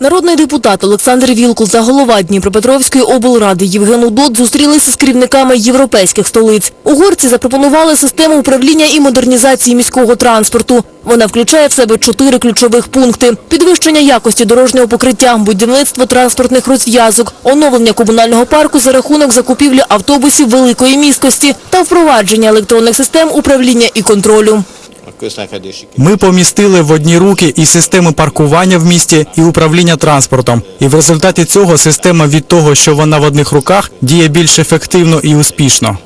Народний депутат Олександр Вілкул та голова Дніпропетровської облради Євген Удот зустрілися з керівниками європейських столиць. Угорці запропонували систему управління і модернізації міського транспорту. Вона включає в себе чотири ключових пункти: підвищення якості дорожнього покриття, будівництво транспортних розв'язок, оновлення комунального парку за рахунок закупівлі автобусів великої міськості та впровадження електронних систем управління і контролю. Ми помістили в одні руки і системи паркування в місті, і управління транспортом. І в результаті цього система від того, що вона в одних руках, діє більш ефективно і успішно.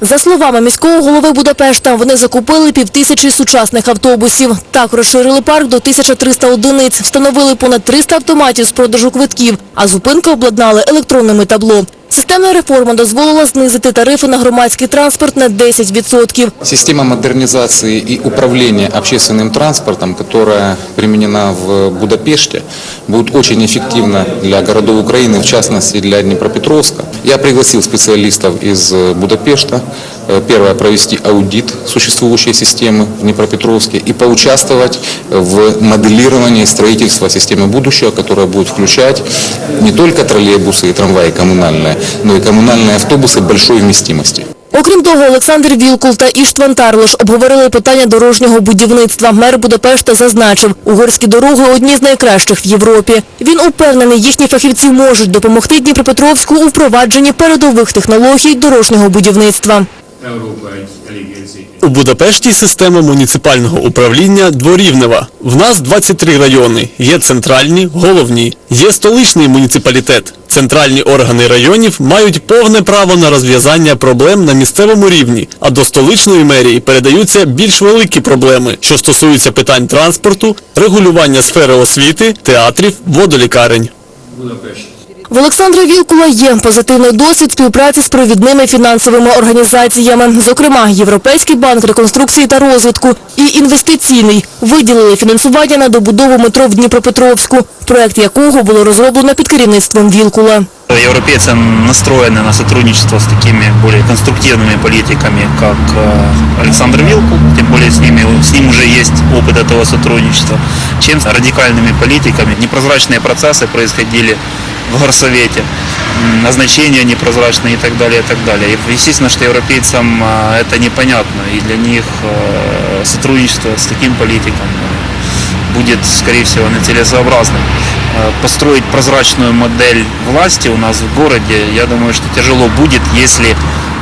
За словами міського голови Будапешта, вони закупили півтисячі сучасних автобусів. Так розширили парк до 1300 одиниць, встановили понад 300 автоматів з продажу квитків, а зупинки обладнали електронними табло. Системна реформа дозволила знизити тарифи на громадський транспорт на 10%. Система модернизации и управления общественным транспортом, которая применена в Будапеште, будет очень эффективна для городов Украины, в частности для Днепропетровска. Я пригласил специалистов из э, Будапешта, э, первое, провести аудит существующей системы в Днепропетровске и поучаствовать в моделировании строительства системы будущего, которая будет включать не только троллейбусы и трамваи коммунальные, но и коммунальные автобусы большой вместимости. Окрім того, Олександр Вілкул та Іштван Тарлош обговорили питання дорожнього будівництва. Мер Будапешта зазначив, угорські дороги – одні з найкращих в Європі. Він упевнений, їхні фахівці можуть допомогти Дніпропетровську у впровадженні передових технологій дорожнього будівництва. У Будапешті система муніципального управління дворівнева. В нас 23 райони. Є центральні, головні. Є столичний муніципалітет. Центральні органи районів мають повне право на розв'язання проблем на місцевому рівні, а до столичної мерії передаються більш великі проблеми, що стосуються питань транспорту, регулювання сфери освіти, театрів, водолікарень. Budapest В Олександра Вілкула є позитивний досвід співпраці з провідними фінансовими організаціями, зокрема Європейський банк реконструкції та розвитку і інвестиційний. Виділили фінансування на добудову метро в Дніпропетровську, проект якого було розроблено під керівництвом Вілкула. Европейцы настроены на сотрудничество с такими более конструктивными политиками, как э, Александр Вилкул, тем более с, ними, с ним уже есть опыт этого сотрудничества, чем с радикальными политиками. Непрозрачные процессы происходили в горсовете, назначения непрозрачные и так далее, и так далее. И естественно, что европейцам э, это непонятно, и для них э, сотрудничество с таким политиком э, будет, скорее всего, нецелесообразным. Построить прозрачную модель власти у нас в городе, я думаю, что тяжело будет, если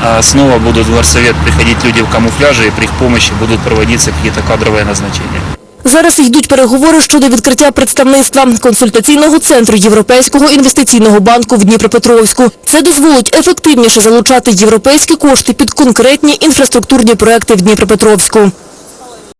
э, снова будут в горсовет приходить люди в камуфляже и при их помощи будут проводиться какие-то кадровые назначения. Зараз йдуть переговори щодо відкриття представництва консультаційного центру Європейського інвестиційного банку в Дніпропетровську. Це дозволить ефективніше залучати європейські кошти під конкретні інфраструктурні проекти в Дніпропетровську.